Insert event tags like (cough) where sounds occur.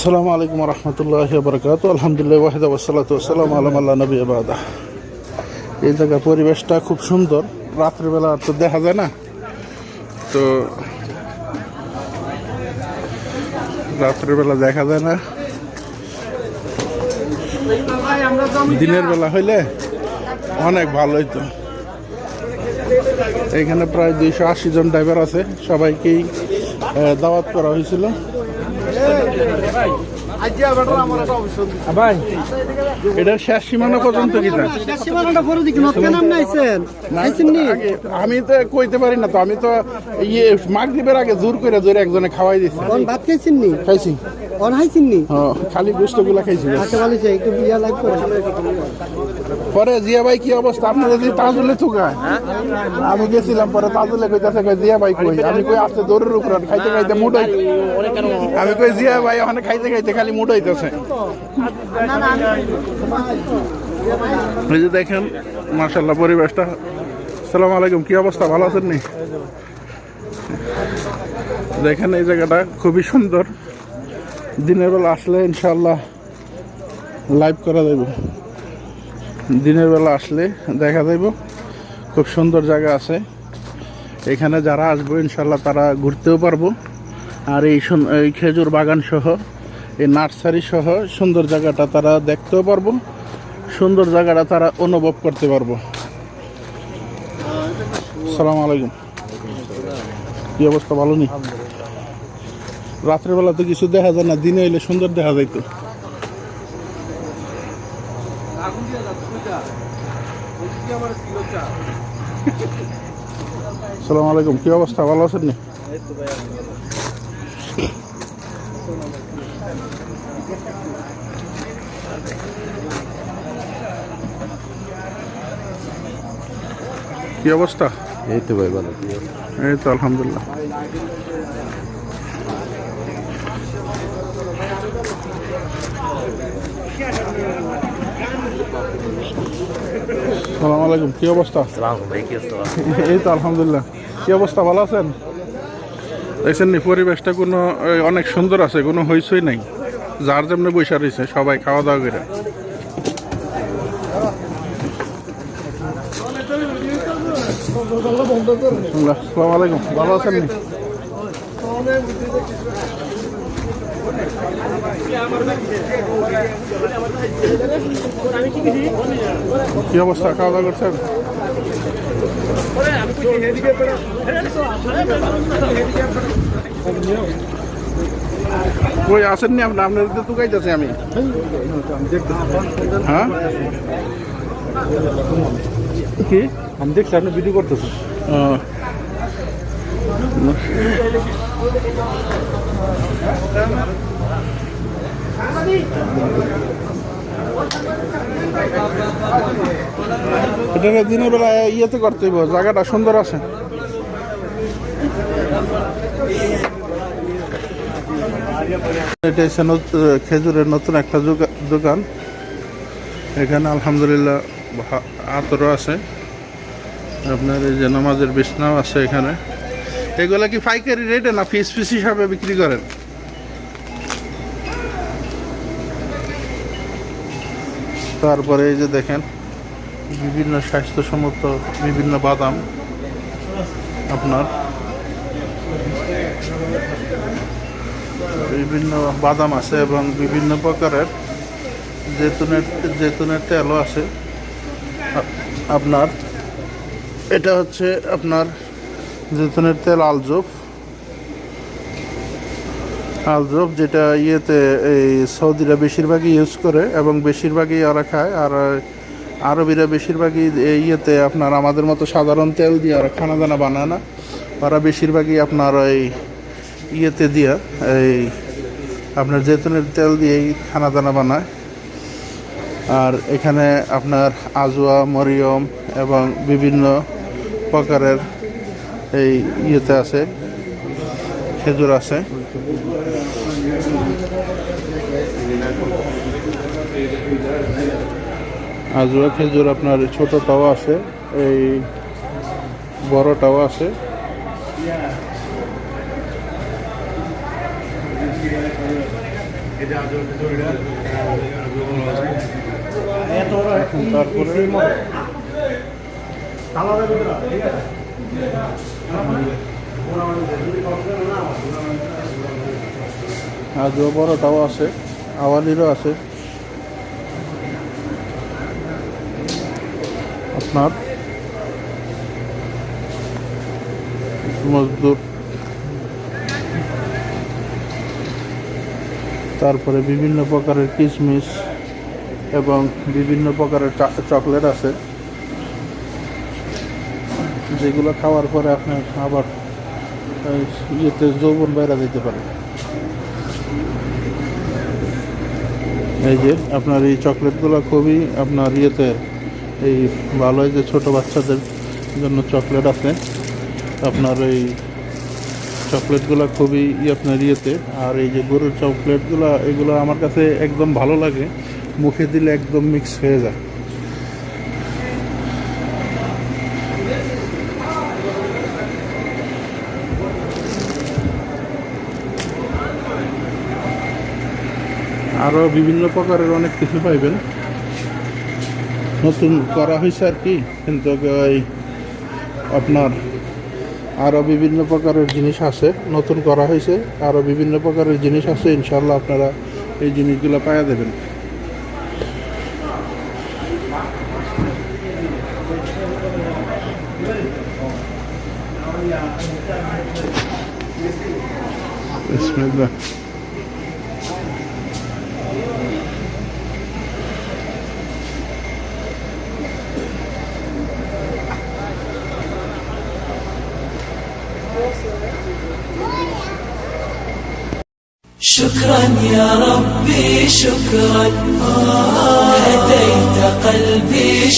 আসসালামু আলাইকুম রহমতুল্লাহ বরকাত আলহামদুলিল্লাহ ওয়াহিদ ওসালাত ওসালাম আলম আল্লাহ নবী আবাদা এই জায়গার পরিবেশটা খুব সুন্দর। রাত্রিবেলা তো দেখা যায় না। তো রাত্রিবেলা দেখা যায় না। দিনের বেলা হইলে অনেক ভালো হইতো। এখানে প্রায় দুইশো আশি জন ড্রাইভার আছে। সবাইকেই দাওয়াত করা হয়েছিল। ভাই। এটা শেষ সীমানা পর্যন্ত কিনা সীমানাটা করে দিকে নতুন নাম নাইছেন। আইছেন নি? আগে আমি তো কইতে পারি না তো আমি তো ইয়ে মাগরিবের আগে জোর করে জোরে একজনে খাওয়াই দিছি। কোন ভাত খাইছেন নি? খাইছি। কোন হাইছেন নি? হ্যাঁ, খালি গোস্তগুলা খাইছি। আচ্ছা ভালো একটু বিয়া করে পরে জিয়া ভাই কি অবস্থা? আপনারা যদি তাজুলে থুকায়। আমি গেছিলাম পরে তাজুলে কইতাছে কই জিয়া ভাই কই? আমি কই আসতে দৌড়ের উপর খাইতে খাইতে মুড হই আমি কই জিয়া ভাই ওখানে খাইতে খাইতে খালি মুড হইতেছে। এই যে দেখেন মার্শাল্লাহ পরিবেশটা। সালাম আলাইকুম, কি অবস্থা? ভালো আছেন নি? দেখেন এই জায়গাটা খুবই সুন্দর। দিনের বেলা আসলে ইনশাল্লাহ লাইভ করা যাবে দিনের বেলা আসলে দেখা যাইব। খুব সুন্দর জায়গা আছে। এখানে যারা আসব ইনশাল্লাহ তারা ঘুরতেও পারব। আর এই এই খেজুর বাগান সহ, এই নার্সারি সহ সুন্দর জায়গাটা তারা দেখতেও পারব। সুন্দর জায়গাটা তারা অনুভব করতে পারব। সালাম আলাইকুম। কি অবস্থা? ভালো নি? রাত্রেবেলা তো কিছু দেখা যায় না, দিনে এলে সুন্দর দেখা যাইতো। সালাম আলাইকুম কি অবস্থা? ভালো আছেন নি? কি অবস্থা? এই তো ভাই ভালো। এই তো আলহামদুলিল্লাহ সালাম আলাইকুম কি অবস্থা? (laughs) এই তো আলহামদুলিল্লাহ। কি অবস্থা ভালো আছেন? দেখছেন নি পরিবেশটা কোনো অনেক সুন্দর আছে কোনো হইচই নাই। যার যেমনি বৈশা রয়েছে সবাই খাওয়া দাওয়া করে। আসসালামু আলাইকুম ভালো আছেন নি? কি অবস্থা খাওয়া দাওয়া করছেন? কই আসেননি আপনি? আপনার তো তুকাইতেছে আমি। হ্যাঁ? কি? আমি দেখছি আপনি ভিডিও করতেছেন। এটাকে দিনের বেলা ইয়েতে করতে হইব, জায়গাটা সুন্দর আছে। এটা হচ্ছে খেজুরের নতুন একটা দোকা- দোকান। এখানে আলহামদুলিল্লাহ আতরও আছে। আপনার এই যে নামাজের বিছনাও আছে এখানে। এগুলা কি পাইকারি রেটে না পিস পিস হিসাবে বিক্রি করেন? তারপরে এই যে দেখেন, বিভিন্ন স্বাস্থ্যসম্মত বিভিন্ন বাদাম আপনার। বিভিন্ন বাদাম আছে এবং বিভিন্ন প্রকারের জেতুনের জেতুনের তেলও আছে। আপনার, এটা হচ্ছে আপনার জেতুনের তেল আলজোফ। আলজোফ যেটা ইয়েতে এই সৌদিরা বেশিরভাগই ইউজ করে এবং বেশিরভাগই ওরা খায়। আর আরবিরা বেশিরভাগই ইয়েতে আপনার আমাদের মতো সাধারণ তেল দিয়ে ওরা খানা দানা বানায় না। ওরা বেশিরভাগই আপনার ওই ইয়েতে দিয়া, এই আপনার জেতুনের তেল দিয়েই খানা দানা বানায়। আর এখানে আপনার আজোয়া, মরিয়ম এবং বিভিন্ন প্রকারের এই ইয়েতে আছে, খেজুর আছে। আজোয়া খেজুর আপনার ছোট ছোটটাও আছে, এই বড় বড়টাও আছে। তারপরে আজও বড়টাও আছে, আওয়ালিরও আছে। আপনার? মজদুর। তারপরে বিভিন্ন প্রকারের কিশমিশ এবং বিভিন্ন প্রকারের চকলেট আছে। যেগুলো খাওয়ার পরে আপনার আবার ইয়েতে যৌবন বাইরা দিতে পারে এই যে আপনার এই চকলেটগুলো খুবই আপনার ইয়েতে এই ভালো যে ছোটো বাচ্চাদের জন্য চকলেট আছে। আপনার এই চকলেটগুলো খুবই আপনার ইয়েতে। আর এই যে গরুর চকলেটগুলো, এগুলো আমার কাছে একদম ভালো লাগে। মুখে দিলে একদম মিক্স হয়ে যায়। আরও বিভিন্ন প্রকারের অনেক কিছু পাইবেন। নতুন করা হয়েছে আর কি, কিন্তু ওই আপনার আরও বিভিন্ন প্রকারের জিনিস আছে, নতুন করা হয়েছে আরও বিভিন্ন প্রকারের জিনিস আছে ইনশাল্লাহ আপনারা এই জিনিসগুলো পাওয়া দেবেন। বিসমিল্লাহ। شكرا يا ربي شكرا. هديت قلبي